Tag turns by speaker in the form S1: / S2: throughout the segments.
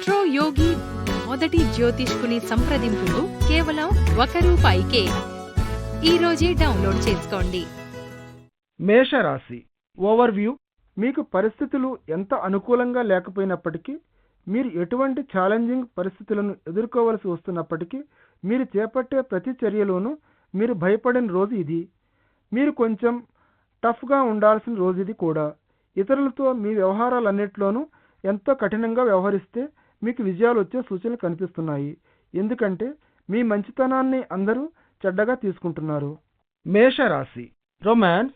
S1: Astro యోగి మొదటి జ్యోతిష్కుని సంప్రదింపులు కేవలం ఒక రూపాయికే. ఈ రోజే డౌన్లోడ్ చేసుకోండి.
S2: మేషరాశి ఓవర్వ్యూ. మీకు పరిస్థితులు ఎంత అనుకూలంగా లేకపోయినప్పటికీ మీరు ఎటువంటి ఛాలెంజింగ్ పరిస్థితులను ఎదుర్కోవలసి వస్తున్నప్పటికీ మీరు చేపట్టే ప్రతి చర్యలోనూ మీరు భయపడిన రోజు ఇది. మీరు కొంచెం టఫ్గా ఉండాల్సిన రోజు ఇది కూడా. ఇతరులతో మీ వ్యవహారాలన్నింటిలోనూ ఎంతో కఠినంగా వ్యవహరిస్తే మీకు విజయాలు వచ్చే సూచనలు కనిపిస్తున్నాయి. ఎందుకంటే మీ మంచితనాన్ని అందరూ చెడ్డగా తీసుకుంటున్నారు. మేషరాశి. రొమాన్స్.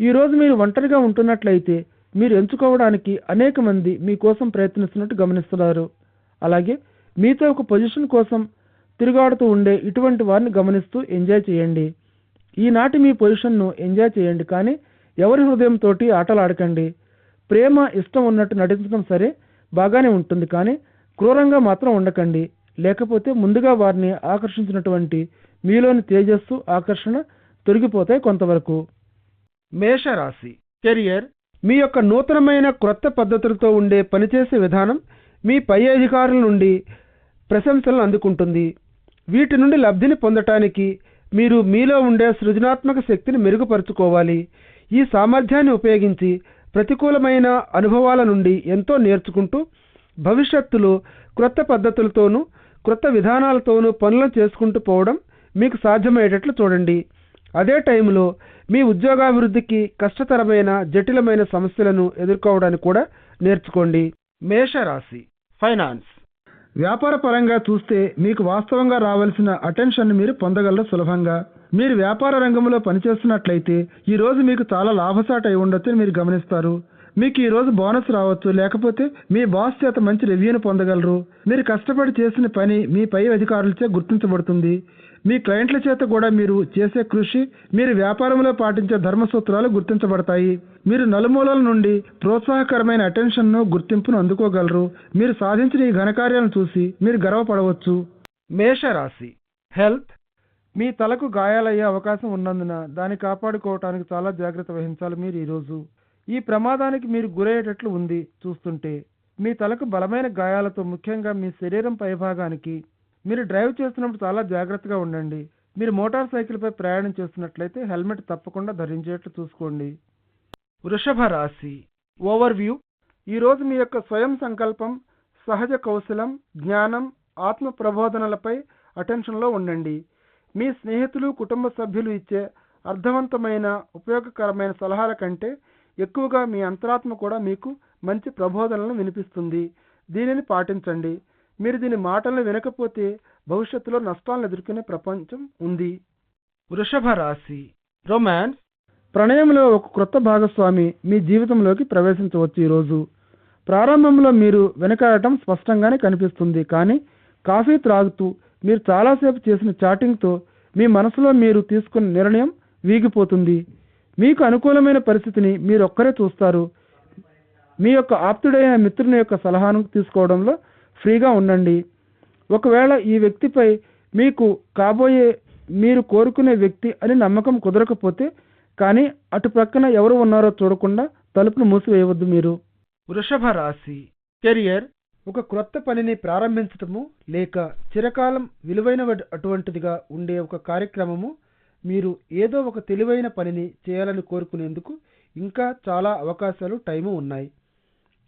S2: ఈరోజు మీరు ఒంటరిగా ఉంటున్నట్లయితే మీరు ఎంచుకోవడానికి అనేక మంది మీకోసం ప్రయత్నిస్తున్నట్టు గమనిస్తున్నారు. అలాగే మీతో ఒక పొజిషన్ కోసం తిరుగాడుతూ ఉండే ఇటువంటి వారిని గమనిస్తూ ఎంజాయ్ చేయండి. ఈనాటి మీ పొజిషన్ను ఎంజాయ్ చేయండి. కానీ ఎవరి హృదయంతో ఆటలాడకండి. ప్రేమ ఇష్టం ఉన్నట్టు నటించడం సరే బాగానే ఉంటుంది. కానీ క్రూరంగా మాత్రం ఉండకండి. లేకపోతే ముందుగా వారిని ఆకర్షించినటువంటి మీలోని తేజస్సు ఆకర్షణ తొలగిపోతాయి కొంతవరకు. మేషరాశి. కెరియర్. మీ యొక్క నూతనమైన క్రొత్త పద్ధతులతో ఉండే పనిచేసే విధానం మీ పై అధికారుల నుండి ప్రశంసలను అందుకుంటుంది. వీటి నుండి లబ్ధిని పొందటానికి మీరు మీలో ఉండే సృజనాత్మక శక్తిని మెరుగుపరుచుకోవాలి. ఈ సామర్థ్యాన్ని ఉపయోగించి ప్రతికూలమైన అనుభవాల నుండి ఎంతో నేర్చుకుంటూ భవిష్యత్తులో క్రొత్త పద్ధతులతోనూ క్రొత్త విధానాలతోనూ పనులను చేసుకుంటూ పోవడం మీకు సాధ్యమయ్యేటట్లు చూడండి. అదే టైంలో మీ ఉద్యోగాభివృద్ధికి కష్టతరమైన జటిలమైన సమస్యలను ఎదుర్కోవడానికి కూడా నేర్చుకోండి. మేషరాశి ఫైనాన్స్. వ్యాపార పరంగా చూస్తే మీకు వాస్తవంగా రావాల్సిన అటెన్షన్ మీరు పొందగలరు సులభంగా. మీరు వ్యాపార రంగంలో పనిచేస్తున్నట్లయితే ఈరోజు మీకు చాలా లాభసాట అయి ఉండొచ్చని మీరు గమనిస్తారు. మీకు ఈ రోజు బోనస్ రావచ్చు. లేకపోతే మీ బాస్ చేత మంచి రివ్యూను పొందగలరు. మీరు కష్టపడి చేసిన పని మీ పై అధికారులచే గుర్తించబడుతుంది. మీ క్లయింట్ల చేత కూడా మీరు చేసే కృషి మీరు వ్యాపారంలో పాటించే ధర్మ సూత్రాలు గుర్తించబడతాయి. మీరు నలుమూలల నుండి ప్రోత్సాహకరమైన అటెన్షన్ను గుర్తింపును అందుకోగలరు. మీరు సాధించిన ఈ ఘనకార్యాలను చూసి మీరు గర్వపడవచ్చు. మేషరాశి. హెల్త్. మీ తలకు గాయాలయ్యే అవకాశం ఉన్నందున దాన్ని కాపాడుకోవటానికి చాలా జాగ్రత్త వహించాలి మీరు ఈరోజు. ఈ ప్రమాదానికి మీరు గురయ్యేటట్లు ఉంది చూస్తుంటే. మీ తలకు బలమైన గాయాలతో ముఖ్యంగా మీ శరీరం పైభాగానికి మీరు డ్రైవ్ చేస్తున్నప్పుడు చాలా జాగ్రత్తగా ఉండండి. మీరు మోటార్ సైకిల్పై ప్రయాణం చేస్తున్నట్లయితే హెల్మెట్ తప్పకుండా ధరించేట్లు చూసుకోండి. వృషభ రాశి. ఓవర్వ్యూ. ఈరోజు మీ యొక్క స్వయం సంకల్పం సహజ కౌశలం జ్ఞానం ఆత్మ ప్రబోధనలపై అటెన్షన్లో ఉండండి. మీ స్నేహితులు కుటుంబ సభ్యులు ఇచ్చే అర్థవంతమైన ఉపయోగకరమైన సలహాల కంటే ఎక్కువగా మీ అంతరాత్మ కూడా మీకు మంచి ప్రబోధనలను వినిపిస్తుంది. దీనిని పాటించండి. మీరు దీని మాటలను వినకపోతే భవిష్యత్తులో నష్టాలను ఎదుర్కొనే ప్రపంచం ఉంది. వృషభ రాశి. రొమాన్స్. ప్రణయంలో ఒక క్రొత్త భాగస్వామి మీ జీవితంలోకి ప్రవేశించవచ్చు ఈరోజు. ప్రారంభంలో మీరు వెనకాడటం స్పష్టంగానే కనిపిస్తుంది. కానీ కాఫీ త్రాగుతూ మీరు చాలాసేపు చేసిన చాటింగ్తో మీ మనసులో మీరు తీసుకున్న నిర్ణయం వీగిపోతుంది. మీకు అనుకూలమైన పరిస్థితిని మీరు ఒక్కరే చూస్తారు. మీ యొక్క ఆప్తుడైన మిత్రుని యొక్క సలహాను తీసుకోవడంలో ఫ్రీగా ఉండండి. ఒకవేళ ఈ వ్యక్తిపై మీకు కాబోయే మీరు కోరుకునే వ్యక్తి అని నమ్మకం కుదరకపోతే కానీ అటు ప్రక్కన ఎవరు ఉన్నారో చూడకుండా తలుపును మూసివేయవద్దు మీరు. వృషభ రాశి. కెరియర్ ఒక క్రొత్త పనిని ప్రారంభించటము లేక చిరకాలం విలువైన అటువంటిదిగా ఉండే ఒక కార్యక్రమము మీరు ఏదో ఒక తెలివైన పనిని చేయాలని కోరుకునేందుకు ఇంకా చాలా అవకాశాలు టైము ఉన్నాయి.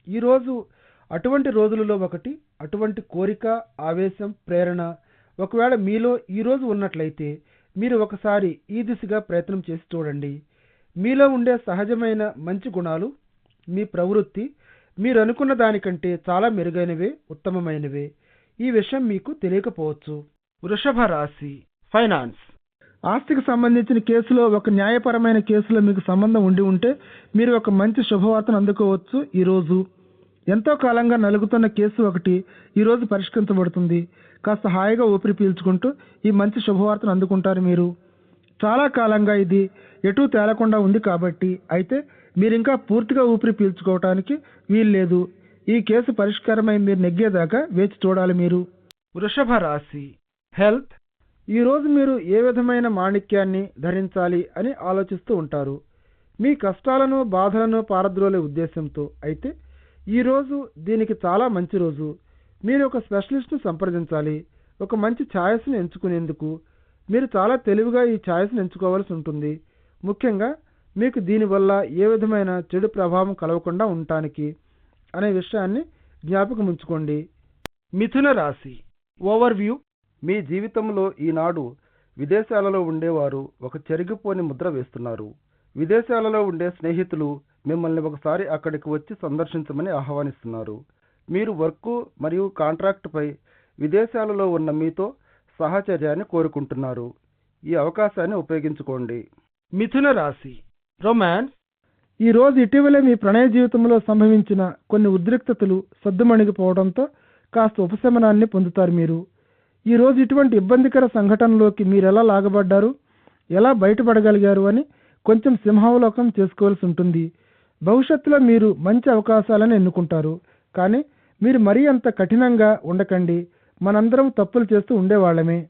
S2: ఈరోజు అటువంటి రోజులలో ఒకటి అటువంటి కోరిక ఆవేశం ప్రేరణ ఒకవేళ మీలో ఈరోజు ఉన్నట్లయితే మీరు ఒకసారి ఈ దిశగా ప్రయత్నం చేసి చూడండి. మీలో ఉండే సహజమైన మంచి గుణాలు మీ ప్రవృత్తి మీరు అనుకున్న దానికంటే చాలా మెరుగైనవే ఉత్తమమైనవే. ఈ విషయం మీకు తెలియకపోవచ్చు. వృషభ రాశి ఫైనాన్స్. ఆస్తికి సంబంధించిన కేసులో ఒక న్యాయపరమైన కేసులో మీకు సంబంధం ఉండి ఉంటే మీరు ఒక మంచి శుభవార్తను అందుకోవచ్చు ఈరోజు. ఎంతో కాలంగా నలుగుతున్న కేసు ఒకటి ఈరోజు పరిష్కరించబడుతుంది. కాస్త హాయిగా ఊపిరి పీల్చుకుంటూ ఈ మంచి శుభవార్తను అందుకుంటారు మీరు. చాలా కాలంగా ఇది ఎటూ తేలకుండా ఉంది కాబట్టి అయితే మీరు ఇంకా పూర్తిగా ఊపిరి పీల్చుకోవటానికి వీల్లేదు. ఈ కేసు పరిష్కారమై మీరు నెగ్గేదాకా వేచి చూడాలి మీరు. వృషభ రాశి హెల్త్ ఈరోజు మీరు ఏ విధమైన మాణిక్యాన్ని ధరించాలి అని ఆలోచిస్తూ ఉంటారు? మీ కష్టాలను బాధలను పారద్రోలే ఉద్దేశంతో అయితే ఈరోజు దీనికి చాలా మంచి రోజు. మీరు ఒక స్పెషలిస్ట్ను సంప్రదించాలి. ఒక మంచి ఛాయస్ను ఎంచుకునేందుకు మీరు చాలా తెలివిగా ఈ ఛాయస్ను ఎంచుకోవాల్సి ఉంటుంది. ముఖ్యంగా మీకు దీనివల్ల ఏ విధమైన చెడు ప్రభావం కలగకుండా ఉండటానికి అనే విషయాన్ని జ్ఞాపకం ఉంచుకోండి. మిథున రాశి. ఓవర్వ్యూ మీ జీవితంలో ఈనాడు విదేశాలలో ఉండేవారు ఒక చెరిగిపోని ముద్ర వేస్తున్నారు. విదేశాలలో ఉండే స్నేహితులు మిమ్మల్ని ఒకసారి అక్కడికి వచ్చి సందర్శించమని ఆహ్వానిస్తున్నారు. మీరు వర్క్ మరియు కాంట్రాక్ట్పై విదేశాలలో ఉన్న మీతో సహచర్యాన్ని కోరుకుంటున్నారు. ఈ అవకాశాన్ని ఉపయోగించుకోండి. మిథున రాశి రొమాన్స్ ఈ రోజు ఇటీవలే మీ ప్రణయ జీవితంలో సంభవించిన కొన్ని ఉద్రిక్తతలు సద్దుమణిగిపోవడంతో కాస్త ఉపశమనాన్ని పొందుతారు మీరు. ఈ రోజు ఇటువంటి ఇబ్బందికర సంఘటనలోకి మీరు ఎలా లాగబడ్డారు? ఎలా బయటపడగలిగారు అని కొంచెం సింహావలోకం చేసుకోవాల్సి ఉంటుంది. భవిష్యత్తులో మీరు మంచి అవకాశాలను ఎన్నుకుంటారు. కానీ మీరు మరీ అంత కఠినంగా ఉండకండి. మనందరం తప్పులు చేస్తూ ఉండేవాళ్ళమే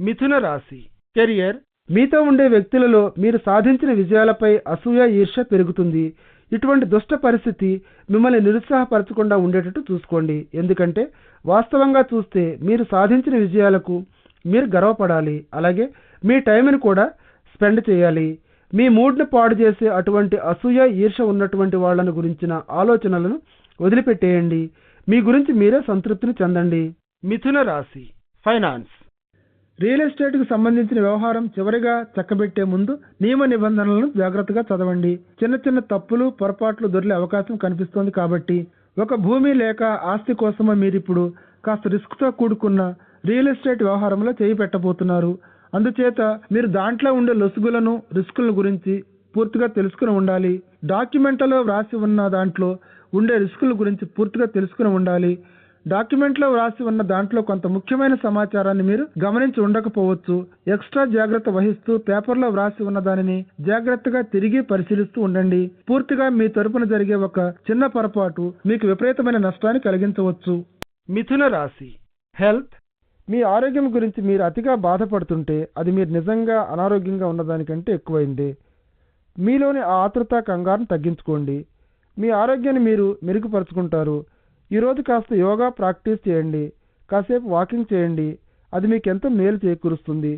S2: మిథున రాశి. కెరియర్. మీతో ఉండే వ్యక్తులలో మీరు సాధించిన విజయాలపై అసూయ ఈర్ష పెరుగుతుంది. ఇటువంటి దుష్ట పరిస్థితి మిమ్మల్ని నిరుత్సాహపరచకుండా ఉండేటట్టు చూసుకోండి. ఎందుకంటే వాస్తవంగా చూస్తే మీరు సాధించిన విజయాలకు మీరు గర్వపడాలి. అలాగే మీ టైంని కూడా స్పెండ్ చేయాలి. మీ మూడ్ను పాడు చేసే అటువంటి అసూయ ఈర్ష ఉన్నటువంటి వాళ్ళను గురించిన ఆలోచనలను వదిలిపెట్టేయండి. మీ గురించి మీరే సంతృప్తిని చెందండి. మిథున రాశి ఫైనాన్స్. రియల్ ఎస్టేట్కు సంబంధించిన వ్యవహారం చివరిగా చక్కబెట్టే ముందు నియమ నిబంధనలను జాగ్రత్తగా చదవండి. చిన్న చిన్న తప్పులు పొరపాట్లు దొరికే అవకాశం కనిపిస్తోంది కాబట్టి ఒక భూమి లేక ఆస్తి కోసమో మీరిప్పుడు కాస్త రిస్క్తో కూడుకున్న రియల్ ఎస్టేట్ వ్యవహారంలో చేయి పెట్టబోతున్నారు. అందుచేత మీరు దాంట్లో ఉండే లొసుగులను రిస్కుల గురించి పూర్తిగా తెలుసుకుని ఉండాలి. డాక్యుమెంట్లలో వ్రాసి ఉన్న దాంట్లో ఉండే రిస్కుల గురించి పూర్తిగా తెలుసుకుని ఉండాలి. డాక్యుమెంట్లో వ్రాసి ఉన్న దాంట్లో కొంత ముఖ్యమైన సమాచారాన్ని మీరు గమనించి ఉండకపోవచ్చు. ఎక్స్ట్రా జాగ్రత్త వహిస్తూ పేపర్లో వ్రాసి ఉన్న దానిని జాగ్రత్తగా తిరిగి పరిశీలిస్తూ ఉండండి. పూర్తిగా మీ తరపున జరిగే ఒక చిన్న పొరపాటు మీకు విపరీతమైన నష్టాన్ని కలిగించవచ్చు. మిథున రాశి. హెల్త్. మీ ఆరోగ్యం గురించి మీరు అతిగా బాధపడుతుంటే అది మీరు నిజంగా అనారోగ్యంగా ఉన్నదానికంటే ఎక్కువైంది. మీలోని ఆ ఆతృత కంగారును తగ్గించుకోండి. మీ ఆరోగ్యాన్ని మీరు మెరుగుపరుచుకుంటారు. ఈరోజు కాస్త యోగా ప్రాక్టీస్ చేయండి కాసేపు వాకింగ్ చేయండి అది మీకు ఎంతో మేలు చేకూరుస్తుంది.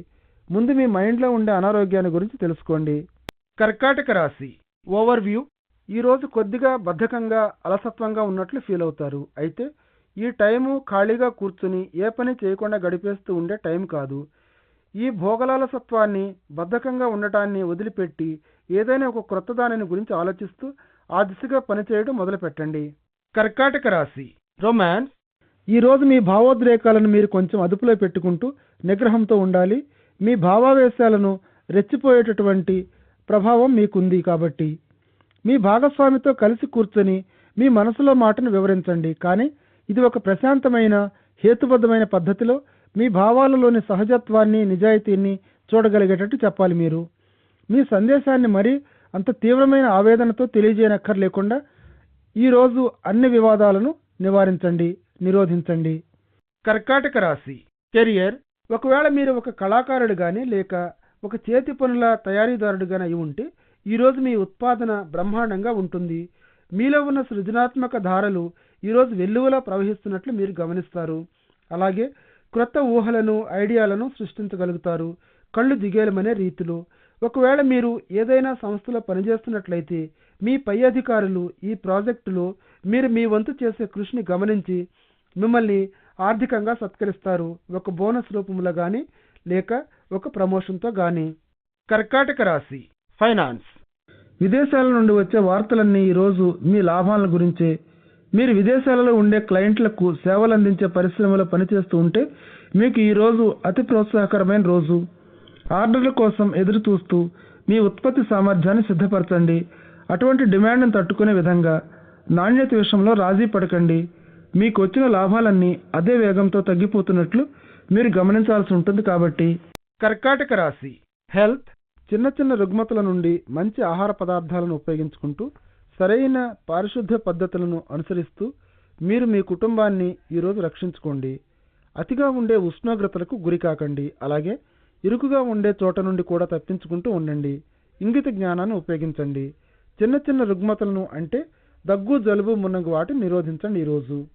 S2: ముందు మీ మైండ్లో ఉండే అనారోగ్యాన్ని గురించి తెలుసుకోండి. కర్కాటక రాశి ఓవర్ వ్యూ ఈరోజు కొద్దిగా బద్ధకంగా అలసత్వంగా ఉన్నట్లు ఫీల్ అవుతారు. అయితే ఈ టైము ఖాళీగా కూర్చుని ఏ పని చేయకుండా గడిపేస్తూ ఉండే టైం కాదు. ఈ భోగలాలసత్వాన్ని బద్ధకంగా ఉండటాన్ని వదిలిపెట్టి ఏదైనా ఒక క్రొత్త దానిని గురించి ఆలోచిస్తూ ఆ దిశగా పనిచేయడం మొదలుపెట్టండి. కర్కాటక రాశి. రొమాన్స్. ఈరోజు మీ భావోద్రేకాలను మీరు కొంచెం అదుపులో పెట్టుకుంటూ నిగ్రహంతో ఉండాలి. మీ భావావేశాలను రెచ్చిపోయేటటువంటి ప్రభావం మీకుంది కాబట్టి. మీ భాగస్వామితో కలిసి కూర్చొని మీ మనసులో మాటను వివరించండి. కానీ ఇది ఒక ప్రశాంతమైన హేతుబద్ధమైన పద్ధతిలో మీ భావాలలోని సహజత్వాన్ని నిజాయితీని చూడగలిగేటట్టు చెప్పాలి మీరు. మీ సందేశాన్ని మరీ అంత తీవ్రమైన ఆవేదనతో తెలియజేయనక్కర్లేకుండా ఈరోజు అన్ని వివాదాలను నివారించండి నిరోధించండి. కర్కాటక రాశి. కెరియర్ ఒకవేళ మీరు ఒక కళాకారుడు కానీ లేక ఒక చేతి పనుల తయారీదారుడుగాని అయి ఉంటే ఈరోజు మీ ఉత్పాదన బ్రహ్మాండంగా ఉంటుంది. మీలో ఉన్న సృజనాత్మక ధారలు ఈరోజు వెల్లువలా ప్రవహిస్తున్నట్లు మీరు గమనిస్తారు. అలాగే క్రొత్త ఊహలను ఐడియాలను సృష్టించగలుగుతారు. కళ్ళు దిగేలమనే రీతిలో. ఒకవేళ మీరు ఏదైనా సంస్థలో పనిచేస్తున్నట్లయితే మీ పై అధికారులు ఈ ప్రాజెక్టులో మీరు మీ వంతు చేసే కృషిని గమనించి మిమ్మల్ని ఆర్థికంగా సత్కరిస్తారు. ఒక బోనస్ రూపంలో కానీ లేక ఒక ప్రమోషన్తో కానీ కర్కాటక రాశి ఫైనాన్స్. విదేశాల నుండి వచ్చే వార్తలన్నీ ఈరోజు మీ లాభాల గురించే. మీరు విదేశాలలో ఉండే క్లయింట్లకు సేవలు అందించే పరిశ్రమలో పనిచేస్తూ ఉంటే మీకు ఈ రోజు అతి ప్రోత్సాహకరమైన రోజు. ఆర్డర్ల కోసం ఎదురు చూస్తూ మీ ఉత్పత్తి సామర్థ్యాన్ని సిద్ధపరచండి. అటువంటి డిమాండ్ను తట్టుకునే విధంగా నాణ్యత విషయంలో రాజీ పడకండి. మీకు వచ్చిన లాభాలన్నీ అదే వేగంతో తగ్గిపోతున్నట్లు మీరు గమనించాల్సి ఉంటుంది కాబట్టి. కర్కాటక రాశి. హెల్త్ చిన్న చిన్న రుగ్మతల నుండి మంచి ఆహార పదార్థాలను ఉపయోగించుకుంటూ సరైన పారిశుద్ధ్య పద్ధతులను అనుసరిస్తూ మీరు మీ కుటుంబాన్ని ఈరోజు రక్షించుకోండి. అతిగా ఉండే ఉష్ణోగ్రతలకు గురికాకండి అలాగే ఇరుకుగా ఉండే చోట నుండి కూడా తప్పించుకుంటూ ఉండండి. ఇంగిత జ్ఞానాన్ని ఉపయోగించండి. చిన్న చిన్న రుగ్మతలను అంటే దగ్గు జలుబు మున్నగు వాటిని నిరోధించండి ఈరోజు.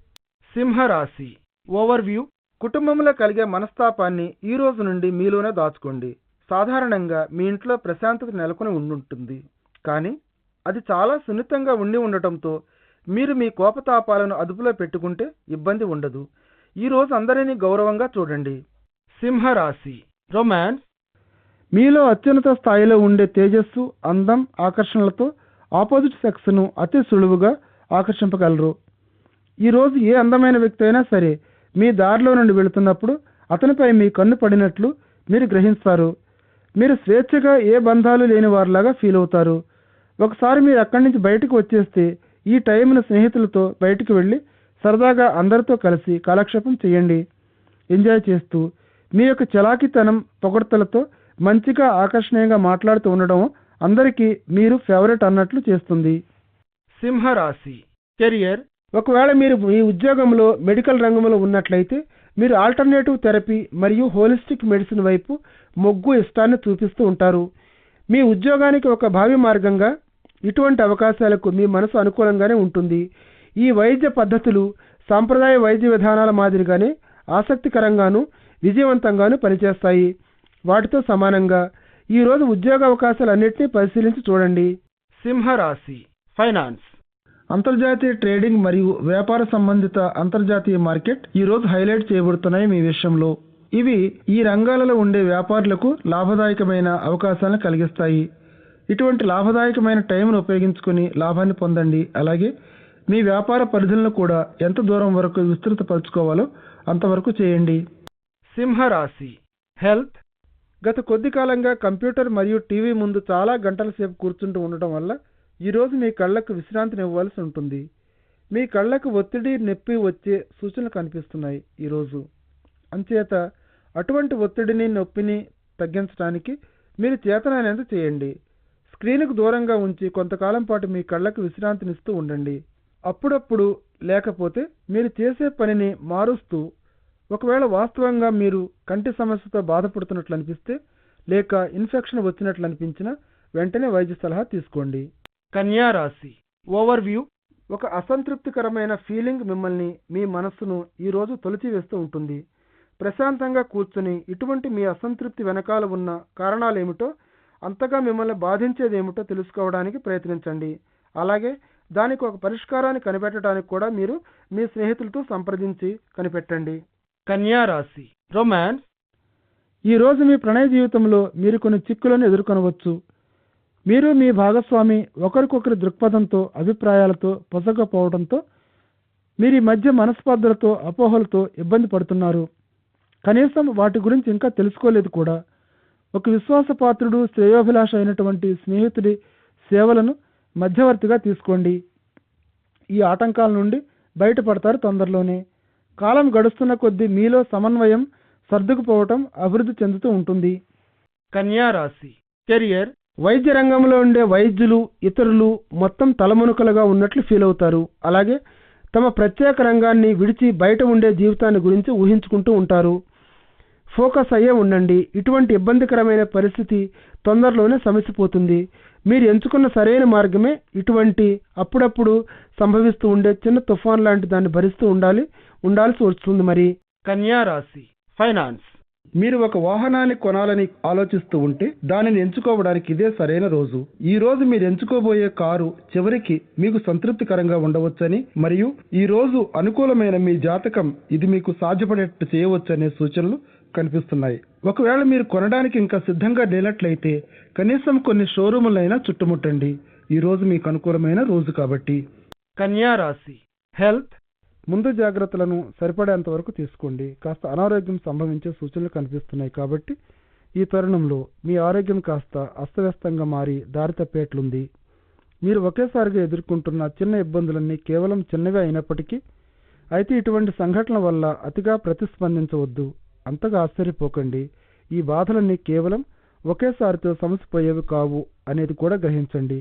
S2: సింహరాశి. ఓవర్వ్యూ. కుటుంబంలో కలిగే మనస్తాపాన్ని ఈ రోజు నుండి మీలోనే దాచుకోండి. సాధారణంగా మీ ఇంట్లో ప్రశాంతత నెలకొని ఉండుంటుంది. కానీ అది చాలా సున్నితంగా ఉండి ఉండటంతో మీరు మీ కోపతాపాలను అదుపులో పెట్టుకుంటే ఇబ్బంది ఉండదు. ఈ రోజు అందరినీ గౌరవంగా చూడండి. సింహరాశి. రొమాన్స్. మీలో అత్యున్నత స్థాయిలో ఉండే తేజస్సు అందం ఆకర్షణలతో ఆపోజిట్ సెక్స్ను అతి సులువుగా ఆకర్షింపగలరు. ఈరోజు ఏ అందమైన వ్యక్తి అయినా సరే మీ దారిలో నుండి వెళుతున్నప్పుడు అతనిపై మీ కన్ను పడినట్లు మీరు గ్రహిస్తారు. మీరు స్వేచ్ఛగా ఏ బంధాలు లేని వారిలాగా ఫీల్ అవుతారు. ఒకసారి మీరు అక్కడి నుంచి బయటకు వచ్చేస్తే ఈ టైంను స్నేహితులతో బయటికి వెళ్ళి సరదాగా అందరితో కలిసి కాలక్షేపం చేయండి. ఎంజాయ్ చేస్తూ మీ యొక్క చలాకితనం పొగడ్తలతో మంచిగా ఆకర్షణీయంగా మాట్లాడుతూ ఉండడం అందరికీ మీరు ఫేవరెట్ అన్నట్లు చేస్తుంది. సింహరాశి. కెరియర్ ఒకవేళ మీరు మీ ఉద్యోగంలో మెడికల్ రంగంలో ఉన్నట్లయితే మీరు ఆల్టర్నేటివ్ థెరపీ మరియు హోలిస్టిక్ మెడిసిన్ వైపు మొగ్గు ఇష్టాన్ని చూపిస్తూ ఉంటారు. మీ ఉద్యోగానికి ఒక భావి మార్గంగా ఇటువంటి అవకాశాలకు మీ మనసు అనుకూలంగానే ఉంటుంది. ఈ వైద్య పద్ధతులు సాంప్రదాయ వైద్య విధానాల మాదిరిగానే ఆసక్తికరంగాను విజయవంతంగాను పనిచేస్తాయి. వాటితో సమానంగా ఈరోజు ఉద్యోగ అవకాశాలన్నింటినీ పరిశీలించి చూడండి. సింహరాశి ఫైనాన్స్. అంతర్జాతీయ ట్రేడింగ్ మరియు వ్యాపార సంబంధిత అంతర్జాతీయ మార్కెట్ ఈరోజు హైలైట్ చేయబడుతున్నాయి మీ విషయంలో. ఇవి ఈ రంగాలలో ఉండే వ్యాపారులకు లాభదాయకమైన అవకాశాలను కలిగిస్తాయి. ఇటువంటి లాభదాయకమైన టైంను ఉపయోగించుకుని లాభాన్ని పొందండి. అలాగే మీ వ్యాపార పరిధులను కూడా ఎంత దూరం వరకు విస్తృతపరచుకోవాలో అంతవరకు చేయండి. సింహరాశి హెల్త్ గత కొద్ది కాలంగా కంప్యూటర్ మరియు టీవీ ముందు చాలా గంటల సేపు కూర్చుంటూ ఉండటం వల్ల ఈరోజు మీ కళ్ళకు విశ్రాంతిని ఇవ్వాల్సి ఉంటుంది. మీ కళ్ళకు ఒత్తిడి నొప్పి వచ్చే సూచనలు కనిపిస్తున్నాయి ఈరోజు అంచేత అటువంటి ఒత్తిడిని నొప్పిని తగ్గించడానికి మీరు చేతనైనంత చేయండి. స్క్రీన్కు దూరంగా ఉంచి కొంతకాలం పాటు మీ కళ్ళకు విశ్రాంతినిస్తూ ఉండండి. అప్పుడప్పుడు లేకపోతే మీరు చేసే పనిని మారుస్తూ ఒకవేళ వాస్తవంగా మీరు కంటి సమస్యతో బాధపడుతున్నట్లు అనిపిస్తే లేక ఇన్ఫెక్షన్ వచ్చినట్లు అనిపించినా వెంటనే వైద్య సలహా తీసుకోండి. కన్యా రాశి. ఓవర్వ్యూ. ఒక అసంతృప్తికరమైన ఫీలింగ్ మిమ్మల్ని మీ మనస్సును ఈరోజు తొలిచివేస్తూ ఉంటుంది. ప్రశాంతంగా కూర్చుని ఇటువంటి మీ అసంతృప్తి వెనకాల ఉన్న కారణాలేమిటో అంతగా మిమ్మల్ని బాధించేదేమిటో తెలుసుకోవడానికి ప్రయత్నించండి. అలాగే దానికి ఒక పరిష్కారాన్ని కనిపెట్టడానికి కూడా మీరు మీ స్నేహితులతో సంప్రదించి కనిపెట్టండి. కన్యా రాశి రొమాన్స్ ఈరోజు మీ ప్రణయ జీవితంలో మీరు కొన్ని చిక్కులను ఎదుర్కొనవచ్చు. మీరు మీ భాగస్వామి ఒకరికొకరి దృక్పథంతో అభిప్రాయాలతో పొసగపోవడంతో మీరు ఈ మధ్య మనస్పర్ధలతో అపోహలతో ఇబ్బంది పడుతున్నారు. కనీసం వాటి గురించి ఇంకా తెలుసుకోలేదు కూడా. ఒక విశ్వాసపాత్రుడు శ్రేయోభిలాష అయినటువంటి స్నేహితుడి సేవలను మధ్యవర్తిగా తీసుకోండి. ఈ ఆటంకాల నుండి బయటపడతారు తొందరలోనే. కాలం గడుస్తున్న కొద్దీ మీలో సమన్వయం సర్దుకుపోవటం అభివృద్ధి చెందుతూ ఉంటుంది. కన్యా రాశి. కెరియర్. వైద్య రంగంలో ఉండే వైద్యులు ఇతరులు మొత్తం తలమునకలుగా ఉన్నట్లు ఫీల్ అవుతారు. అలాగే తమ ప్రత్యేక రంగాన్ని విడిచి బయట ఉండే జీవితాన్ని గురించి ఊహించుకుంటూ ఉంటారు. ఫోకస్ అయ్యే ఉండండి. ఇటువంటి ఇబ్బందికరమైన పరిస్థితి తొందరలోనే సమసిపోతుంది. మీరు ఎంచుకున్న సరైన మార్గమే ఇటువంటి అప్పుడప్పుడు సంభవిస్తూ ఉండే చిన్న తుఫాన్ లాంటి దాన్ని భరిస్తూ ఉండాలి. ఉండాల్సి వస్తుంది మరి? కన్యా రాశి ఫైనాన్స్. మీరు ఒక వాహనాన్ని కొనాలని ఆలోచిస్తూ ఉంటే దానిని ఎంచుకోవడానికి ఇదే సరైన రోజు. ఈ రోజు మీరు ఎంచుకోబోయే కారు చివరికి మీకు సంతృప్తికరంగా ఉండవచ్చని మరియు ఈ రోజు అనుకూలమైన మీ జాతకం ఇది మీకు సాధ్యపడేట్టు చేయవచ్చనే సూచనలు కనిపిస్తున్నాయి. ఒకవేళ మీరు కొనడానికి ఇంకా సిద్ధంగా లేనట్లయితే కనీసం కొన్ని షోరూములైనా చుట్టుముట్టండి. ఈ రోజు మీకు అనుకూలమైన రోజు కాబట్టి. కన్యా రాశి హెల్త్ ముందు జాగ్రత్తలను సరిపడేంత వరకు తీసుకోండి. కాస్త అనారోగ్యం సంభవించే సూచనలు కనిపిస్తున్నాయి కాబట్టి ఈ తరుణంలో మీ ఆరోగ్యం కాస్త అస్తవ్యస్తంగా మారి దారి తప్పేట్లుంది. మీరు ఒకేసారిగా ఎదుర్కొంటున్న చిన్న ఇబ్బందులన్నీ కేవలం చిన్నవే అయినప్పటికీ అయితే ఇటువంటి సంఘటనల వల్ల అతిగా ప్రతిస్పందించవద్దు. అంతగా ఆశ్చర్యపోకండి. ఈ బాధలన్నీ కేవలం ఒకేసారితో సమసిపోయేవి కావు అనేది కూడా గ్రహించండి.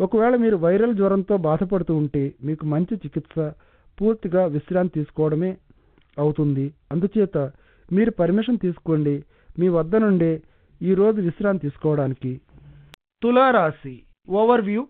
S2: ఒకవేళ మీరు వైరల్ జ్వరంతో బాధపడుతూ ఉంటే మీకు మంచి చికిత్స పూర్తిగా విశ్రాంతి తీసుకోవడమే అవుతుంది. అందుచేత మీరు పర్మిషన్ తీసుకోండి. మీ వద్ద నుండే ఈరోజు విశ్రాంతి తీసుకోవడానికి. తులారాశి ఓవర్వ్యూ.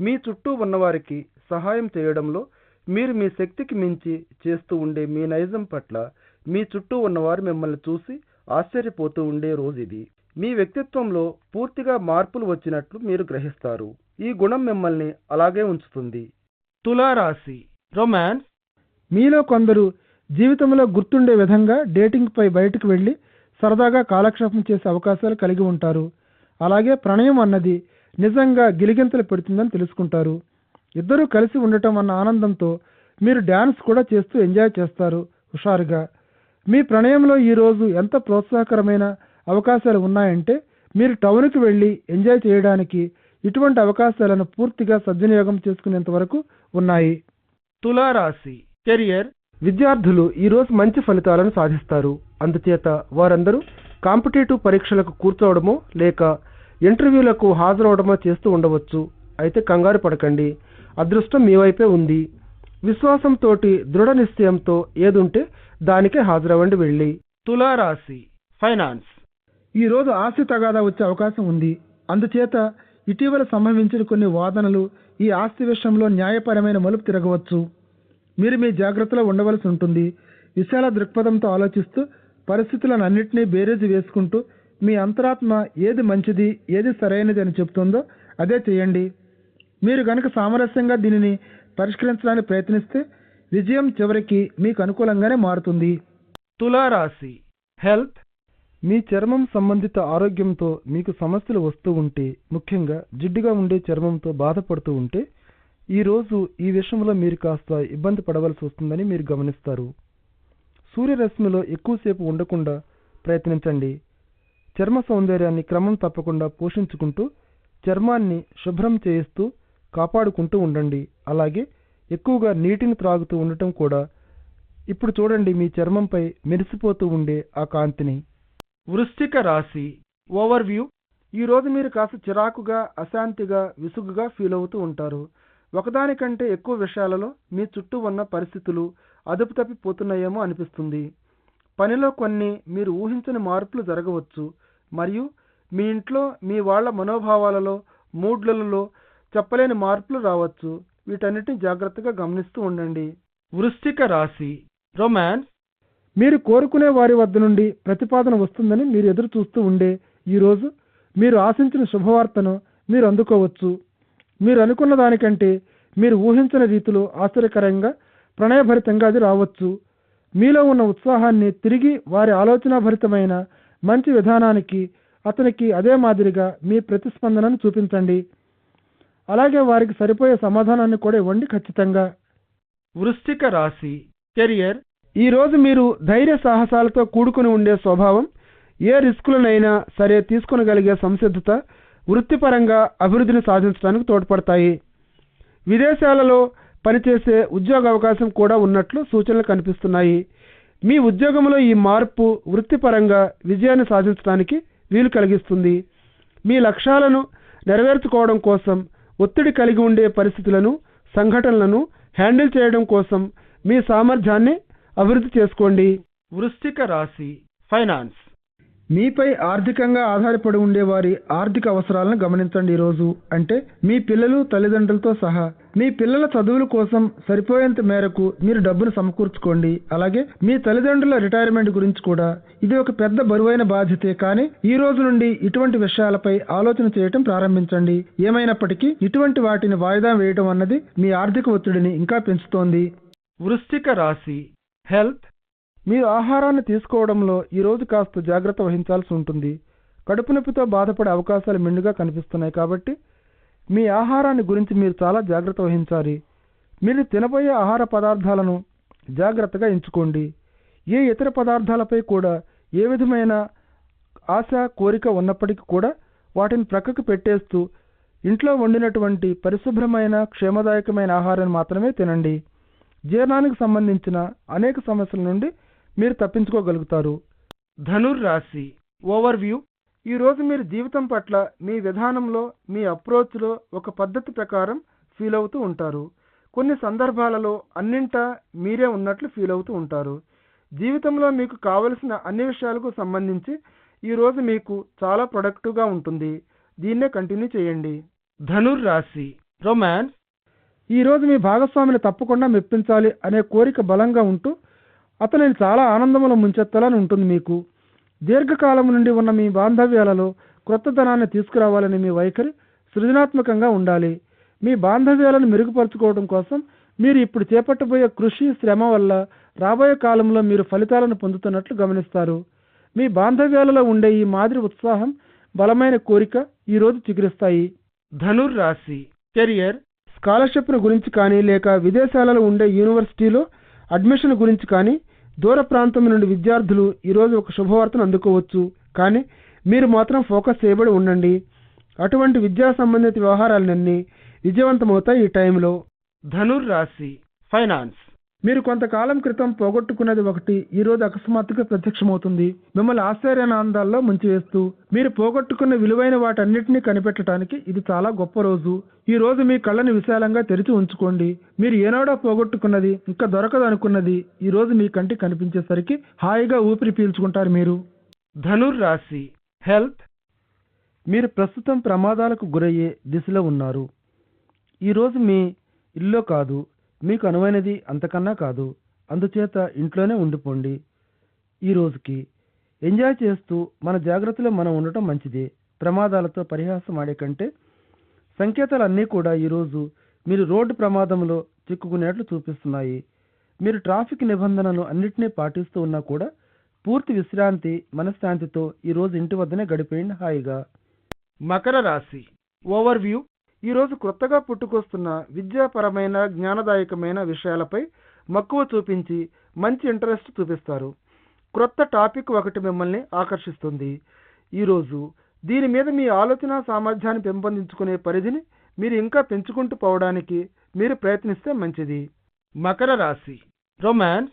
S2: మీ చుట్టూ ఉన్నవారికి సహాయం చేయడంలో మీరు మీ శక్తికి మించి చేస్తూ ఉండే మీ నైజం పట్ల మీ చుట్టూ ఉన్నవారు మిమ్మల్ని చూసి ఆశ్చర్యపోతూ ఉండే రోజు ఇది. మీ వ్యక్తిత్వంలో పూర్తిగా మార్పులు వచ్చినట్లు మీరు గ్రహిస్తారు. ఈ గుణం మిమ్మల్ని అలాగే ఉంచుతుంది. తులారాశి రొమాన్స్ మీలో కొందరు జీవితంలో గుర్తుండే విధంగా డేటింగ్పై బయటకు వెళ్ళి సరదాగా కాలక్షేపం చేసే అవకాశాలు కలిగి ఉంటారు. అలాగే ప్రణయం అన్నది నిజంగా గిలిగింతలు పెడుతుందని తెలుసుకుంటారు. ఇద్దరూ కలిసి ఉండటం అన్న ఆనందంతో మీరు డ్యాన్స్ కూడా చేస్తూ ఎంజాయ్ చేస్తారు హుషారుగా. మీ ప్రణయంలో ఈరోజు ఎంత ప్రోత్సాహకరమైన అవకాశాలు ఉన్నాయంటే మీరు టౌన్కి వెళ్ళి ఎంజాయ్ చేయడానికి ఇటువంటి అవకాశాలను పూర్తిగా సద్వినియోగం చేసుకునేంత వరకు ఉన్నాయి. తులారాశి. కెరియర్. విద్యార్థులు ఈరోజు మంచి ఫలితాలను సాధిస్తారు. అందుచేత వారందరూ కాంపిటేటివ్ పరీక్షలకు కూర్చోవడమో లేక ఇంటర్వ్యూలకు హాజరవడమో చేస్తూ ఉండవచ్చు. అయితే కంగారు పడకండి. అదృష్టం మీ వైపే ఉంది. విశ్వాసంతో దృఢ నిశ్చయంతో ఏదుంటే దానికే హాజరవ్వండి వెళ్ళి. తులారాశి. ఫైనాన్స్. ఈరోజు ఆస్తి తగాదా వచ్చే అవకాశం ఉంది. అందుచేత ఇటీవల సంభవించిన కొన్ని వాదనలు ఈ ఆస్తి విషయంలో న్యాయపరమైన మలుపు తిరగవచ్చు. మీరు మీ జాగ్రత్తలో ఉండవలసి ఉంటుంది. విశాల దృక్పథంతో ఆలోచిస్తూ పరిస్థితులను అన్నింటినీ బేరేజీ వేసుకుంటూ మీ అంతరాత్మ ఏది మంచిది ఏది సరైనది అని చెప్తుందో అదే చేయండి. మీరు గనక సామరస్యంగా దీనిని పరిష్కరించడానికి ప్రయత్నిస్తే విజయం చివరికి మీకు అనుకూలంగానే మారుతుంది. తులారాశి. హెల్త్ మీ చర్మం సంబంధిత ఆరోగ్యంతో మీకు సమస్యలు వస్తూ ఉంటే ముఖ్యంగా జిడ్డుగా ఉండే చర్మంతో బాధపడుతూ ఉంటే ఈ రోజు ఈ విషయంలో మీరు కాస్త ఇబ్బంది పడవలసి వస్తుందని మీరు గమనిస్తారు. సూర్యరశ్మిలో ఎక్కువసేపు ఉండకుండా ప్రయత్నించండి. చర్మ సౌందర్యాన్ని క్రమం తప్పకుండా పోషించుకుంటూ చర్మాన్ని శుభ్రం చేయిస్తూ కాపాడుకుంటూ ఉండండి. అలాగే ఎక్కువగా నీటిని త్రాగుతూ ఉండటం కూడా. ఇప్పుడు చూడండి మీ చర్మంపై మెరిసిపోతూ ఉండే ఆ కాంతిని. వృశ్చిక రాశి ఓవర్వ్యూ. ఈరోజు మీరు కాస్త చిరాకుగా అశాంతిగా విసుగుగా ఫీల్ అవుతూ ఉంటారు. ఒకదానికంటే ఎక్కువ విషయాలలో మీ చుట్టూ ఉన్న పరిస్థితులు అదుపు తప్పిపోతున్నాయేమో అనిపిస్తుంది. పనిలో కొన్ని మీరు ఊహించని మార్పులు జరగవచ్చు. మరియు మీ ఇంట్లో మీ వాళ్ళ మనోభావాలలో మూడ్లలో చెప్పలేని మార్పులు రావచ్చు. వీటన్నిటిని జాగ్రత్తగా గమనిస్తూ ఉండండి. వృశ్చిక రాశి. రొమాన్స్ మీరు కోరుకునే వారి వద్ద నుండి ప్రతిపాదన వస్తుందని మీరు ఎదురు చూస్తూ ఉండే ఈరోజు మీరు ఆశించిన శుభవార్తను మీరు అందుకోవచ్చు. మీరు అనుకున్న దానికంటే మీరు ఊహించని రీతిలో ఆశ్చర్యకరంగా ప్రణయభరితంగా అది రావచ్చు. మీలో ఉన్న ఉత్సాహాన్ని తిరిగి వారి ఆలోచనాభరితమైన మంచి విధానానికి అతనికి అదే మాదిరిగా మీ ప్రతిస్పందనను చూపించండి. అలాగే వారికి సరిపోయే సమాధానాన్ని కూడా ఇవ్వండి ఖచ్చితంగా. వృశ్చిక రాశి కెరియర్ ఈ రోజు మీరు ధైర్య సాహసాలతో కూడుకుని ఉండే స్వభావం ఏ రిస్కులనైనా సరే తీసుకునగలిగే సంసిద్ధత వృత్తిపరంగా అభివృద్ధిని సాధించడానికి తోడ్పడతాయి. విదేశాలలో పనిచేసే ఉద్యోగ అవకాశం కూడా ఉన్నట్లు సూచనలు కనిపిస్తున్నాయి. మీ ఉద్యోగంలో ఈ మార్పు వృత్తిపరంగా విజయాన్ని సాధించడానికి వీలు కలిగిస్తుంది. మీ లక్ష్యాలను నెరవేర్చుకోవడం కోసం ఒత్తిడి కలిగి ఉండే పరిస్థితులను సంఘటనలను హ్యాండిల్ చేయడం కోసం మీ సామర్థ్యాన్ని అభివృద్ధి చేసుకోండి. వృశ్చిక రాశి ఫైనాన్స్. మీపై ఆర్థికంగా ఆధారపడి ఉండే వారి ఆర్థిక అవసరాలను గమనించండి ఈరోజు. అంటే మీ పిల్లలు తల్లిదండ్రులతో సహా మీ పిల్లల చదువుల కోసం సరిపోయేంత మేరకు మీరు డబ్బును సమకూర్చుకోండి. అలాగే మీ తల్లిదండ్రుల రిటైర్మెంట్ గురించి కూడా ఇది ఒక పెద్ద బరువైన బాధ్యతే. కానీ ఈ రోజు నుండి ఇటువంటి విషయాలపై ఆలోచన చేయటం ప్రారంభించండి. ఏమైనప్పటికీ ఇటువంటి వాటిని వాయిదా వేయడం అన్నది మీ ఆర్థిక ఒత్తిడిని ఇంకా పెంచుతోంది. వృశ్చిక రాశి హెల్త్. మీరు ఆహారాన్ని తీసుకోవడంలో ఈరోజు కాస్త జాగ్రత్త వహించాల్సి ఉంటుంది. కడుపు నొప్పితో బాధపడే అవకాశాలు మెండుగా కనిపిస్తున్నాయి కాబట్టి మీ ఆహారాన్ని గురించి మీరు చాలా జాగ్రత్త వహించాలి. మీరు తినబోయే ఆహార పదార్థాలను జాగ్రత్తగా ఎంచుకోండి. ఏ ఇతర పదార్థాలపై కూడా ఏ విధమైన ఆశ కోరిక ఉన్నప్పటికీ కూడా వాటిని ప్రక్కకు పెట్టేస్తూ ఇంట్లో వండినటువంటి పరిశుభ్రమైన క్షేమదాయకమైన ఆహారాన్ని మాత్రమే తినండి. జీర్ణానికి సంబంధించిన అనేక సమస్యల నుండి మీరు తప్పించుకోగలుగుతారు. ధనుర్ రాశి ఓవర్వ్యూ. ఈరోజు మీరు జీవితం పట్ల మీ విధానంలో మీ అప్రోచ్లో ఒక పద్ధతి ప్రకారం ఫీల్ అవుతూ ఉంటారు. కొన్ని సందర్భాలలో అన్నింటా మీరే ఉన్నట్లు ఫీల్ అవుతూ ఉంటారు. జీవితంలో మీకు కావలసిన అన్ని విషయాలకు సంబంధించి ఈరోజు మీకు చాలా ప్రొడక్టివ్గా ఉంటుంది. దీన్నే కంటిన్యూ చేయండి. ధనుర్ రాశి. రొమాన్స్ ఈరోజు మీ భాగస్వామిని తప్పకుండా మెప్పించాలి అనే కోరిక బలంగా ఉంటూ అతనిని చాలా ఆనందంలో ముంచెత్తాలని ఉంటుంది మీకు. దీర్ఘకాలం నుండి ఉన్న మీ బాంధవ్యాలలో క్రొత్తదనాన్ని తీసుకురావాలని మీ వైఖరి సృజనాత్మకంగా ఉండాలి. మీ బాంధవ్యాలను మెరుగుపరుచుకోవడం కోసం మీరు ఇప్పుడు చేపట్టబోయే కృషి శ్రమ వల్ల రాబోయే కాలంలో మీరు ఫలితాలను పొందుతున్నట్లు గమనిస్తారు. మీ బాంధవ్యాలలో ఉండే ఈ మాదిరి ఉత్సాహం బలమైన కోరిక ఈరోజు చిగురిస్తాయి. ధనుర్ రాశి కెరియర్ స్కాలర్షిప్ను గురించి కానీ లేక విదేశాలలో ఉండే యూనివర్సిటీలో అడ్మిషన్ గురించి కానీ దూర ప్రాంతం నుండి విద్యార్థులు ఈరోజు ఒక శుభవార్తను అందుకోవచ్చు. కానీ మీరు మాత్రం ఫోకస్ చేయబడి ఉండండి. అటువంటి విద్యా సంబంధిత వ్యవహారాలన్నీ విజయవంతమవుతాయి ఈ టైంలో. ధనుర్ రాశి ఫైనాన్స్. మీరు కొంతకాలం క్రితం పోగొట్టుకున్నది ఒకటి ఈ రోజు అకస్మాత్తుగా ప్రత్యక్షమవుతుంది. మిమ్మల్ని ఆశ్చర్యానందాల్లో ముంచివేస్తూ మీరు పోగొట్టుకున్న విలువైన వాటన్నిటినీ కనిపెట్టడానికి ఇది చాలా గొప్ప రోజు. ఈ రోజు మీ కళ్ళని విశాలంగా తెరిచి ఉంచుకోండి. మీరు ఏనాడో పోగొట్టుకున్నది ఇంకా దొరకదు అనుకున్నది ఈ రోజు మీ కంటికి కనిపించేసరికి హాయిగా ఊపిరి పీల్చుకుంటారు మీరు. ధనుర్ రాశి హెల్త్. మీరు ప్రస్తుతం ప్రమాదాలకు గురయ్యే దిశలో ఉన్నారు. ఈరోజు మీ ఇల్లు కాదు మీకు అనువైనది అంతకన్నా కాదు. అందుచేత ఇంట్లోనే ఉండిపోండి. ఈ రోజుకి ఎంజాయ్ చేస్తూ మన జాగ్రత్తలో మనం ఉండటం మంచిది. ప్రమాదాలతో పరిహాసం ఆడే కంటే సంకేతాలన్నీ కూడా ఈరోజు మీరు రోడ్డు ప్రమాదంలో చిక్కుకునేట్లు చూపిస్తున్నాయి. మీరు ట్రాఫిక్ నిబంధనలు అన్నిటినీ పాటిస్తూ ఉన్నా కూడా పూర్తి విశ్రాంతి మనశ్శాంతితో ఈరోజు ఇంటి వద్దనే గడిపేయండి హాయిగా. మకర రాశి. ఓవర్ వ్యూ ఈరోజు క్రొత్తగా పుట్టుకొస్తున్న విద్యాపరమైన జ్ఞానదాయకమైన విషయాలపై మక్కువ చూపించి మంచి ఇంట్రెస్ట్ చూపిస్తారు. క్రొత్త టాపిక్ ఒకటి మిమ్మల్ని ఆకర్షిస్తుంది. ఈరోజు దీని మీద మీ ఆలోచన సామర్థ్యాన్ని పెంపొందించుకునే పరిధిని మీరు ఇంకా పెంచుకుంటూ పోవడానికి మీరు ప్రయత్నిస్తే మంచిది. మకర రాశి రొమాన్స్.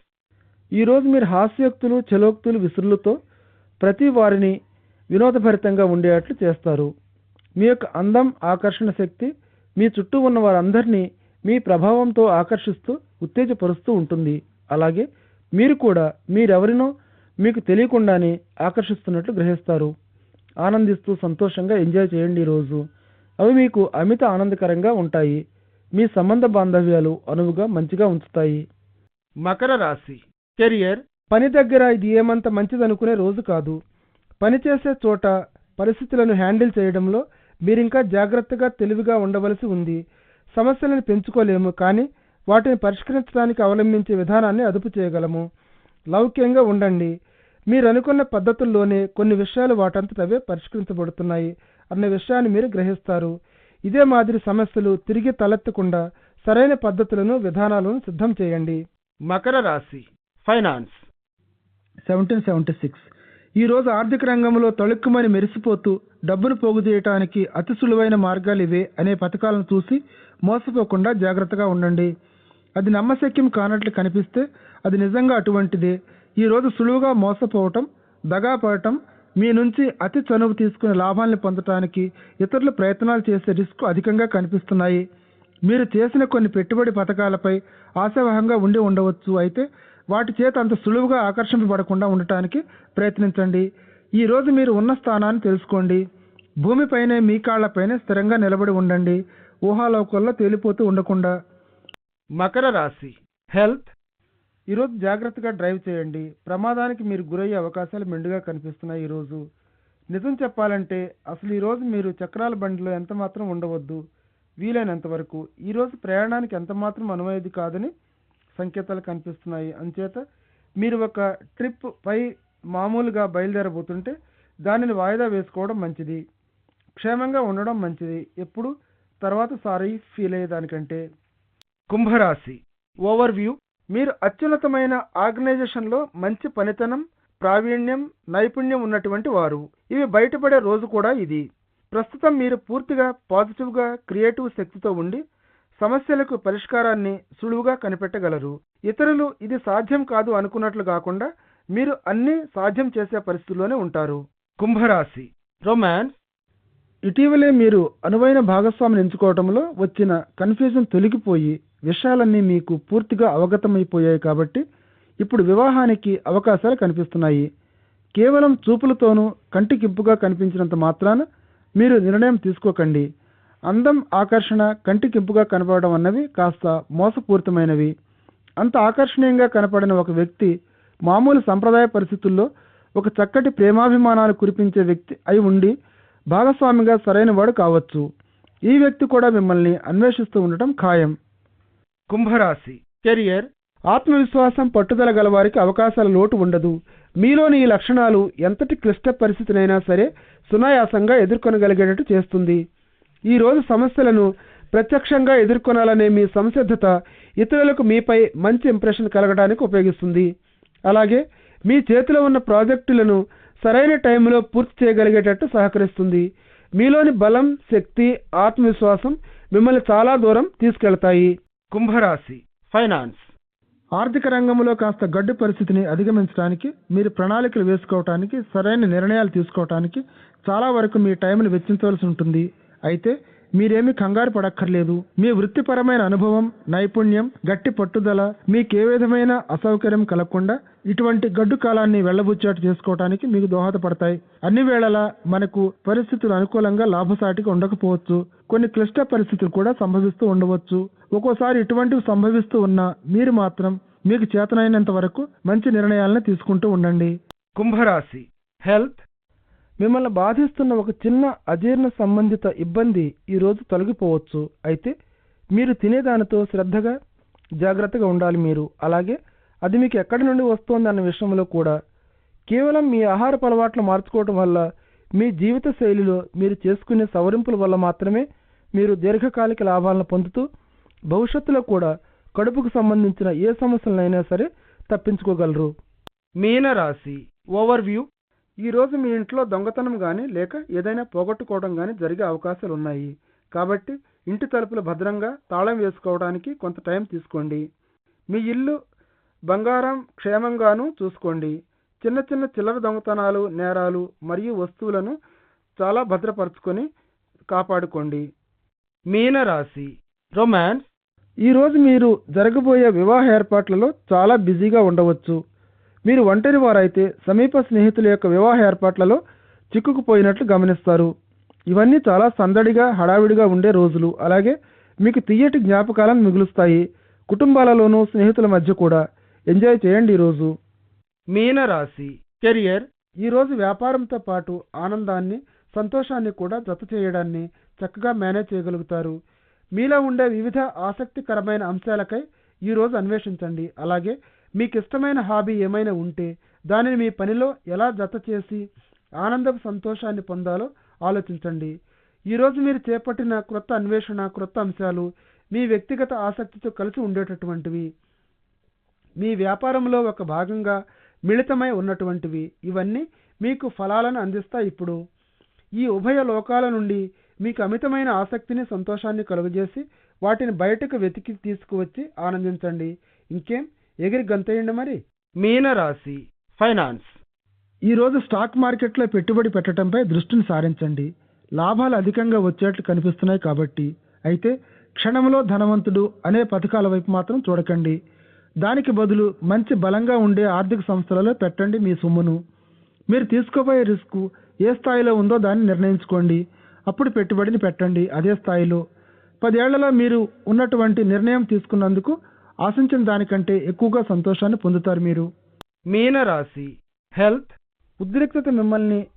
S2: ఈరోజు మీరు హాస్యోక్తులు చలోక్తులు విసురులతో ప్రతి వారిని వినోదభరితంగా ఉండేటట్లు చేస్తారు. మీ యొక్క అందం ఆకర్షణ శక్తి మీ చుట్టూ ఉన్న వారందరినీ మీ ప్రభావంతో ఆకర్షిస్తూ ఉత్తేజపరుస్తూ ఉంటుంది. అలాగే మీరు కూడా మీరెవరినో మీకు తెలియకుండానే ఆకర్షిస్తున్నట్లు గ్రహిస్తారు. ఆనందిస్తూ సంతోషంగా ఎంజాయ్ చేయండి ఈరోజు. అవి మీకు అమిత ఆనందకరంగా ఉంటాయి. మీ సంబంధ బాంధవ్యాలు అనువుగా మంచిగా ఉంచుతాయి. మకర రాశి. కెరియర్ పని దగ్గర ఇది ఏమంత మంచిదనుకునే రోజు కాదు. పని చేసే చోట పరిస్థితులను హ్యాండిల్ చేయడంలో మీరింకా జాగ్రత్తగా తెలివిగా ఉండవలసి ఉంది. సమస్యలను పెంచుకోలేము కానీ వాటిని పరిష్కరించడానికి అవలంబించే విధానాన్ని అదుపు చేయగలము. లౌక్యంగా ఉండండి. మీరు అనుకున్న పద్ధతుల్లోనే కొన్ని విషయాలు వాటంతటవే పరిష్కరించబడుతున్నాయి అన్న విషయాన్ని మీరు గ్రహిస్తారు. ఇదే మాదిరి సమస్యలు తిరిగి తలెత్తకుండా సరైన పద్ధతులను విధానాలను సిద్ధం చేయండి. మకర రాశి ఫైనాన్స్. Seventeen seventy six. ఈ రోజు ఆర్థిక రంగంలో తొలక్కుమని మెరిసిపోతూ డబ్బును పోగు చేయటానికి అతి సులువైన మార్గాలు ఇవే అనే పథకాలను చూసి మోసపోకుండా జాగ్రత్తగా ఉండండి. అది నమ్మశక్యం కానట్లు కనిపిస్తే అది నిజంగా అటువంటిదే. ఈ రోజు సులువుగా మోసపోవటం దగాపడటం మీ నుంచి అతి చనువు తీసుకునే లాభాలను పొందటానికి ఇతరులు ప్రయత్నాలు చేసే రిస్క్ అధికంగా కనిపిస్తున్నాయి. మీరు చేసిన కొన్ని పెట్టుబడి పథకాలపై ఆశావహంగా ఉండి ఉండవచ్చు. అయితే వాటి చేత అంత సులువుగా ఆకర్షింపబడకుండా ఉండటానికి ప్రయత్నించండి. ఈరోజు మీరు ఉన్న స్థానాన్ని తెలుసుకోండి. భూమిపైనే మీ కాళ్ళపైనే స్థిరంగా నిలబడి ఉండండి. ఊహాలోకల్లో తేలిపోతూ ఉండకుండా. మకర రాశి హెల్త్. ఈరోజు జాగ్రత్తగా డ్రైవ్ చేయండి. ప్రమాదానికి మీరు గురయ్యే అవకాశాలు మెండుగా కనిపిస్తున్నాయి ఈరోజు నిజం చెప్పాలంటే అసలు ఈరోజు మీరు చక్రాల బండిలో ఎంత మాత్రం ఉండవద్దు. వీలైనంత వరకు. ఈరోజు ప్రయాణానికి ఎంత మాత్రం అనువైది కాదని సంకేతాలు కనిపిస్తున్నాయి. అంచేత మీరు ఒక ట్రిప్ పై మామూలుగా బయలుదేరబోతుంటే దానిని వాయిదా వేసుకోవడం మంచిది. క్షేమంగా ఉండడం మంచిది. ఎప్పుడు? తర్వాత సారీ ఫీల్ అయ్యేదానికంటే. కుంభరాశి. ఓవర్ వ్యూ మీరు అత్యున్నతమైన ఆర్గనైజేషన్లో మంచి పనితనం ప్రావీణ్యం నైపుణ్యం ఉన్నటువంటి వారు. ఇవి బయటపడే రోజు కూడా ఇది. ప్రస్తుతం మీరు పూర్తిగా పాజిటివ్గా క్రియేటివ్ శక్తితో ఉండి సమస్యలకు పరిష్కారాన్ని సులువుగా కనిపెట్టగలరు. ఇతరులు ఇది సాధ్యం కాదు అనుకున్నట్లు కాకుండా మీరు అన్నీ సాధ్యం చేసే పరిస్థితుల్లోనే ఉంటారు. కుంభరాశి. రొమాన్స్. ఇటీవలే మీరు అనువైన భాగస్వామిని ఎంచుకోవడంలో వచ్చిన కన్ఫ్యూజన్ తొలగిపోయి విషయాలన్నీ మీకు పూర్తిగా అవగతమైపోయాయి కాబట్టి ఇప్పుడు వివాహానికి అవకాశాలు కనిపిస్తున్నాయి. కేవలం చూపులతోనూ కంటికింపుగా కనిపించినంత మాత్రాన మీరు నిర్ణయం తీసుకోకండి. అందం ఆకర్షణ కంటికింపుగా కనపడడం అన్నవి కాస్త మోసపూరితమైనవి. అంత ఆకర్షణీయంగా కనపడిన ఒక వ్యక్తి మామూలు సంప్రదాయ పరిస్థితుల్లో ఒక చక్కటి ప్రేమాభిమానాలు కురిపించే వ్యక్తి అయి ఉండి భాగస్వామిగా సరైన వాడు కావచ్చు. ఈ వ్యక్తి కూడా మిమ్మల్ని అన్వేషిస్తూ ఉండటం ఖాయం. కుంభరాశి. కెరియర్. ఆత్మవిశ్వాసం పట్టుదల గలవారికి అవకాశాల లోటు ఉండదు. మీలోని ఈ లక్షణాలు ఎంతటి క్లిష్ట పరిస్థితినైనా సరే సునాయాసంగా ఎదుర్కొనగలిగేటట్టు చేస్తుంది. ఈ రోజు సమస్యలను ప్రత్యక్షంగా ఎదుర్కొనాలనే మీ సంసిద్ధత ఇతరులకు మీపై మంచి ఇంప్రెషన్ కలగడానికి ఉపయోగిస్తుంది. అలాగే మీ చేతిలో ఉన్న ప్రాజెక్టులను సరైన టైంలో పూర్తి చేయగలిగేటట్టు సహకరిస్తుంది. మీలోని బలం శక్తి ఆత్మవిశ్వాసం మిమ్మల్ని చాలా దూరం తీసుకెళ్తాయి. కుంభరాశి ఫైనాన్స్. ఆర్థిక రంగంలో కాస్త గడ్డు పరిస్థితిని అధిగమించడానికి మీరు ప్రణాళికలు వేసుకోవటానికి సరైన నిర్ణయాలు తీసుకోవటానికి చాలా వరకు మీ టైంని వెచ్చించవలసి ఉంటుంది. అయితే మీరేమీ కంగారు పడక్కర్లేదు. మీ వృత్తిపరమైన అనుభవం నైపుణ్యం గట్టి పట్టుదల మీకే విధమైన అసౌకర్యం కలగకుండా ఇటువంటి గడ్డు కాలాన్ని వెళ్ళబుచ్చాటు చేసుకోవటానికి మీకు దోహదపడతాయి. అన్ని వేళలా మనకు పరిస్థితులు అనుకూలంగా లాభసాటిగా ఉండకపోవచ్చు. కొన్ని క్లిష్ట పరిస్థితులు కూడా సంభవిస్తూ ఉండవచ్చు. ఒక్కోసారి ఇటువంటివి సంభవిస్తూ ఉన్నా మీరు మాత్రం మీకు చేతనైనంత వరకు మంచి నిర్ణయాలను తీసుకుంటూ ఉండండి. కుంభరాశి. హెల్త్ మిమ్మల్ని బాధిస్తున్న ఒక చిన్న అజీర్ణ సంబంధిత ఇబ్బంది ఈరోజు తొలగిపోవచ్చు. అయితే మీరు తినేదానితో శ్రద్ధగా జాగ్రత్తగా ఉండాలి మీరు. అలాగే అది మీకు ఎక్కడి నుండి వస్తోంది అన్న విషయంలో కూడా. కేవలం మీ ఆహారపు అలవాట్లు మార్చుకోవడం వల్ల మీ జీవిత శైలిలో మీరు చేసుకునే సవరింపుల వల్ల మాత్రమే మీరు దీర్ఘకాలిక లాభాలను పొందుతూ భవిష్యత్తులో కూడా కడుపుకు సంబంధించిన ఏ సమస్యలనైనా సరే తప్పించుకోగలరు. మీనరాశి. ఓవర్వ్యూ ఈ రోజు మీ ఇంట్లో దొంగతనం కానీ లేక ఏదైనా పోగొట్టుకోవడం కానీ జరిగే అవకాశాలు ఉన్నాయి. కాబట్టి ఇంటి తలుపులు భద్రంగా తాళం వేసుకోవడానికి కొంత టైం తీసుకోండి. మీ ఇల్లు బంగారం క్షేమంగాను చూసుకోండి. చిన్న చిన్న చిల్లర దొంగతనాలు నేరాలు మరియు వస్తువులను చాలా భద్రపరచుకొని కాపాడుకోండి. మీనరాశి రొమాన్స్ ఈరోజు మీరు జరగబోయే వివాహ ఏర్పాట్లలో చాలా బిజీగా ఉండవచ్చు. మీరు ఒంటరి వారైతే సమీప స్నేహితుల యొక్క వివాహ ఏర్పాట్లలో చిక్కుకుపోయినట్లు గమనిస్తారు. ఇవన్నీ చాలా సందడిగా హడావిడిగా ఉండే రోజులు. అలాగే మీకు తీయటి జ్ఞాపకాలను మిగులుస్తాయి. కుటుంబాలలోనూ స్నేహితుల మధ్య కూడా. ఎంజాయ్ చేయండి ఈరోజు. మీనరాశి. కెరియర్. ఈరోజు వ్యాపారంతో పాటు ఆనందాన్ని సంతోషాన్ని కూడా జత చేయడాన్ని చక్కగా మేనేజ్ చేయగలుగుతారు. మీలో ఉండే వివిధ ఆసక్తికరమైన అంశాలకై ఈరోజు అన్వేషించండి. అలాగే మీకు ఇష్టమైన హాబీ ఏమైనా ఉంటే దానిని మీ పనిలో ఎలా జత చేసి ఆనందపు సంతోషాన్ని పొందాలో ఆలోచించండి. ఈరోజు మీరు చేపట్టిన క్రొత్త అన్వేషణ క్రొత్త అంశాలు మీ వ్యక్తిగత ఆసక్తితో కలిసి ఉండేటటువంటివి. మీ వ్యాపారంలో ఒక భాగంగా మిళితమై ఉన్నటువంటివి. ఇవన్నీ మీకు ఫలాలను అందిస్తాయి ఇప్పుడు. ఈ ఉభయ లోకాల నుండి మీకు అమితమైన ఆసక్తిని సంతోషాన్ని కలుగజేసి వాటిని బయటకు వెతికి తీసుకువచ్చి ఆనందించండి. ఇంకేం? ఎగిరి గంతేయండి మరి? మీనరాశి ఫైనాన్స్. ఈరోజు స్టాక్ మార్కెట్లో పెట్టుబడి పెట్టడంపై దృష్టిని సారించండి. లాభాలు అధికంగా వచ్చేట్లు కనిపిస్తున్నాయి కాబట్టి. అయితే క్షణంలో ధనవంతుడు అనే పథకాల వైపు మాత్రం చూడకండి. దానికి బదులు మంచి బలంగా ఉండే ఆర్థిక సంస్థలలో పెట్టండి మీ సొమ్మును. మీరు తీసుకోబోయే రిస్క్ ఏ స్థాయిలో ఉందో దాన్ని నిర్ణయించుకోండి. అప్పుడు పెట్టుబడిని పెట్టండి అదే స్థాయిలో. పదేళ్ళలో మీరు ఉన్నటువంటి నిర్ణయం తీసుకున్నందుకు ఆశించిన దానికంటే ఎక్కువగా సంతోషాన్ని పొందుతారు మీరు. మీనరాశి. హెల్త్. ఉద్రిక్తత మిమ్మల్ని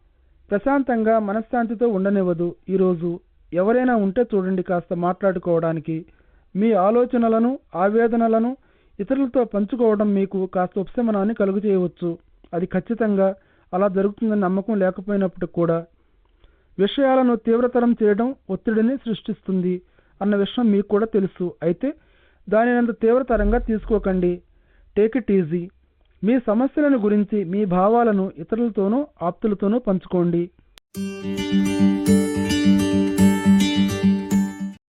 S2: ప్రశాంతంగా మనశ్శాంతితో ఉండనివ్వదు. ఈరోజు ఎవరైనా ఉంటే చూడండి కాస్త మాట్లాడుకోవడానికి. మీ ఆలోచనలను ఆవేదనలను ఇతరులతో పంచుకోవడం మీకు కాస్త ఉపశమనాన్ని కలుగు చేయవచ్చు అది ఖచ్చితంగా అలా జరుగుతుందని నమ్మకం లేకపోయినప్పుడు కూడా. విషయాలను తీవ్రతరం చేయడం ఒత్తిడిని సృష్టిస్తుంది అన్న విషయం మీకు కూడా తెలుసు. అయితే దానిని అంత తీవ్రతరంగా తీసుకోకండి. టేక్ ఇట్ ఈజీ మీ సమస్యలను గురించి మీ భావాలను ఇతరులతోనూ ఆప్తులతోనూ పంచుకోండి.